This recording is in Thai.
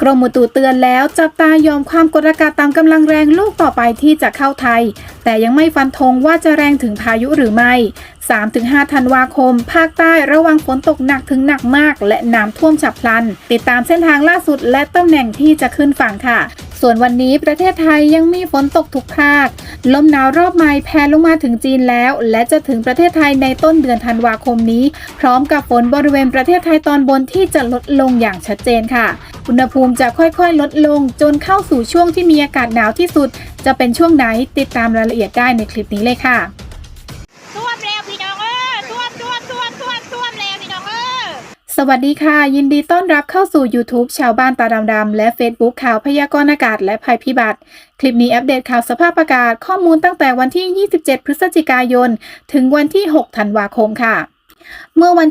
กรมอุตุเตือนแล้วจับตายอมความกดอากาศต่ำกำลังแรงลูกต่อไปที่จะเข้าไทย แต่ยังไม่ฟันธงว่าจะแรงถึงพายุหรือไม่ 3-5 ธันวาคม ภาคใต้ระวังฝนตกหนักถึงหนักมาก และน้ำท่วมฉับพลัน ติดตามเส้นทางล่าสุดและตำแหน่งที่จะขึ้นฝั่งค่ะ ส่วนวันนี้ประเทศไทยยังมีฝนตกทุกภาค ลมหนาวรอบใหม่แผ่ลงมาถึงจีนแล้ว และจะถึงประเทศไทยในต้นเดือนธันวาคมนี้ พร้อมกับฝนบริเวณประเทศไทยตอนบนที่จะลดลงอย่างชัดเจนค่ะอุณหภูมิจะค่อยๆ ลดลงจนเข้าสู่ช่วงที่มีอากาศหนาวที่สุด จะเป็นช่วงไหนติดตามรายละเอียดได้ในคลิปนี้เลยค่ะท่วมแล้วพี่น้องเออท่วมท่วมท่วมท่วมท่วมแล้วพี่น้องเออสวัสดีค่ะ ยินดีต้อนรับเข้าสู่ YouTube ชาวบ้านตาดำๆและ Facebook ข่าวพยากรณ์อากาศและภัยพิบัติ คลิปนี้อัปเดตข่าวสภาพอากาศข้อมูลตั้งแต่วันที่ 27 พฤศจิกายน ถึงวันที่ 6 ธันวาคมค่ะ เมื่อวันที่